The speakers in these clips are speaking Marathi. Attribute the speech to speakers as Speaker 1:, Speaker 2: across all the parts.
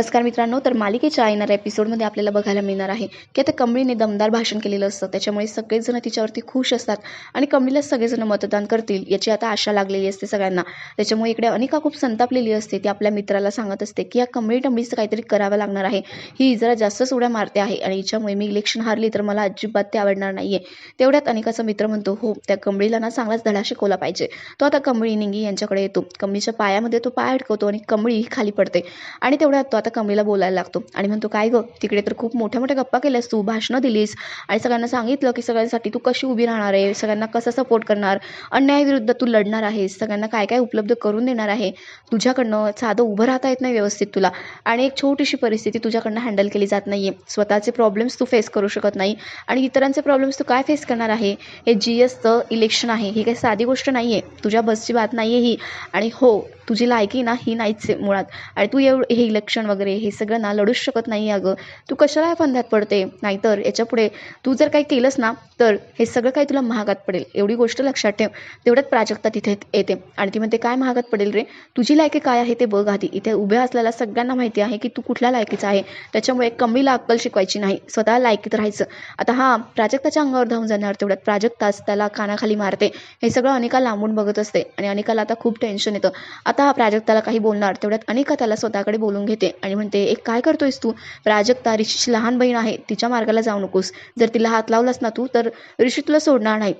Speaker 1: नमस्कार मित्रांनो तर मालिकेच्या येणाऱ्या एपिसोडमध्ये आपल्याला बघायला मिळणार आहे की आता कमळीने दमदार भाषण केलेलं असतं. त्याच्यामुळे सगळेजण तिच्यावरती खुश असतात आणि कमळीला सगळेजण मतदान करतील याची आता आशा लागलेली असते सगळ्यांना. त्याच्यामुळे इकडे अनेका खूप संतापलेली असते. ती आपल्या मित्राला सांगत असते की या कमळी टमळीचं काहीतरी करावं लागणार आहे. ही जरा जास्तच उड्या मारते आहे आणि हिच्यामुळे मी इलेक्शन हारली तर मला अजिबात ते आवडणार नाही आहे तेवढ्यात अनेकाचा मित्र म्हणतो हो त्या कमळीला ना चांगलाच धडा शिकवला पाहिजे. तो आता कमळी निंगी यांच्याकडे येतो. कमळीच्या पायामध्ये तो पाय अडकवतो आणि कमळी ही खाली पडते. आणि तेवढ्यात तो आता कमळीला बोलायला लागतो. आणि म्हणतो काय गं? तिकडे तर खूप मोठ्या मोठ्या गप्पा केल्यास तू भाषणं दिलीस. आणि सगळ्यांना सांगितलं की सगळ्यांसाठी तू कशी उभी राहणार आहे? सगळ्यांना कसं सपोर्ट करणार? अन्यायाविरुद्ध तू लढणार आहेस. सगळ्यांना काय काय उपलब्ध करून देणार आहे? तुझ्याकडनं साधं उभं राहता येत नाही व्यवस्थित तुला. आणि एक छोटीशी परिस्थिती तुझ्याकडनं हँडल केली जात नाही आहे स्वतःचे प्रॉब्लेम्स तू फेस करू शकत नाही. आणि इतरांचे प्रॉब्लेम्स तू काय फेस करणार आहे? हे जी एसचं इलेक्शन आहे. ही काही साधी गोष्ट नाही आहे तुझ्या बसची बात नाही आहे ही. आणि हो तुझी लायकी ना ही नाहीच आहे मुळात. आणि तू एवढं हे इलेक्शन वगैरे हे सगळं ना लढूच शकत नाही अगं. तू कशाला फंद्यात पडते? नाहीतर याच्यापुढे तू जर काही केलंस ना तर हे सगळं काही तुला महागात पडेल. एवढी गोष्ट लक्षात ठेव. तेवढ्यात प्राजक्ता तिथे येते. आणि ती म्हणते काय महागात पडेल रे? तुझी लायकी काय आहे ते बघ आधी. इथे उभ्या असलेल्या सगळ्यांना माहिती आहे की तू कुठल्या लायकीचा आहे. त्याच्यामुळे कमीला अक्कल शिकवायची नाही. स्वतः लायकीत राहायचं. आता हा प्राजक्ताच्या अंगावर धावून जाणार. तेवढ्यात प्राजक्ताच त्याला कानाखाली मारते. हे सगळं अनिका लांबून बघत असते. आणि अनिकाला आता खूप टेन्शन येतं. आता हा प्राजक्ताला काही बोलणार. तेवढ्यात अनिका त्याला स्वतःकडे बोलून घेते. आणि म्हणते एक काय करतोयस तू? प्राजक्ता ऋषीची लहान बहीण आहे तिच्या मार्गाला जाऊ नकोस. जर तिला हात लावलास ना तू तर ऋषी तुला सोडणार नाही.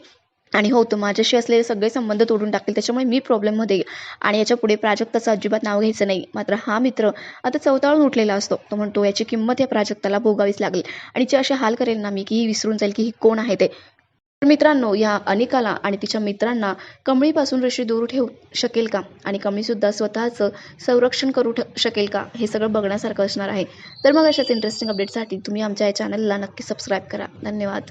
Speaker 1: आणि हो तो माझ्याशी असलेले सगळे संबंध तोडून टाकेल त्याच्यामुळे मी प्रॉब्लेममध्ये येईल आणि याच्यापुढे प्राजक्ताचं अजिबात नाव घ्यायचं नाही. मात्र हा मित्र आता चवताळून उठलेला असतो. तो म्हणतो याची किंमत या प्राजक्ताला भोगावीच लागेल. आणि जे असे हाल करेल ना मी की ही विसरून जाईल की ही कोण आहे ते. तर मित्रांनो या अनिकाला आणि तिच्या मित्रांना कमळीपासून ऋषी दूर ठेवू शकेल का? आणि कमळीसुद्धा स्वतःचं संरक्षण करू शकेल का? हे सगळं बघण्यासारखं असणार आहे. तर मग अशाच इंटरेस्टिंग अपडेटसाठी तुम्ही आमच्या या चॅनलला नक्की सबस्क्राईब करा. धन्यवाद.